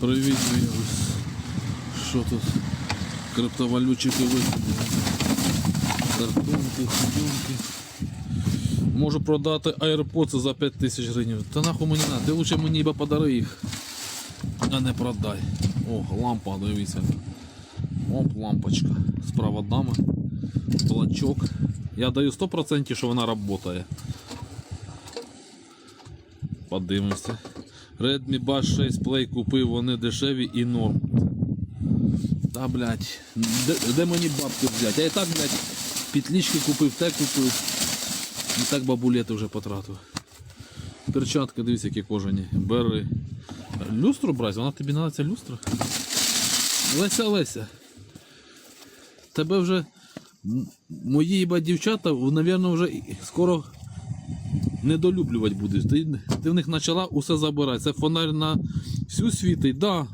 Привіт, вірус. Що тут? Криптовалютчики викинули. Картонки, худюнки. Можу продати AirPods за 5 тисяч гривень. Та нахуй мені надо, ти лучше мені б подари їх. А не продай. О, лампа, дивіться. Оп, лампочка. З проводами. Блочок. Я даю 100% що вона працює. Подивимося. Redmi Buds 6 Play купив, вони дешеві і норм. Та, блядь, де, де мені бабки взяти? Я і так, блядь, петлички купив, те купив. І так бабулети вже потратив. Перчатки, дивіться, які кожані. Бери. Люстру брать, вона тобі надо ця люстра. Леся, Леся. Тебе вже мої їба дівчата, напевно, вже скоро недолюблювати будуть. Ти, ти в них почала усе забирати. Це фонарь на всю світить, да.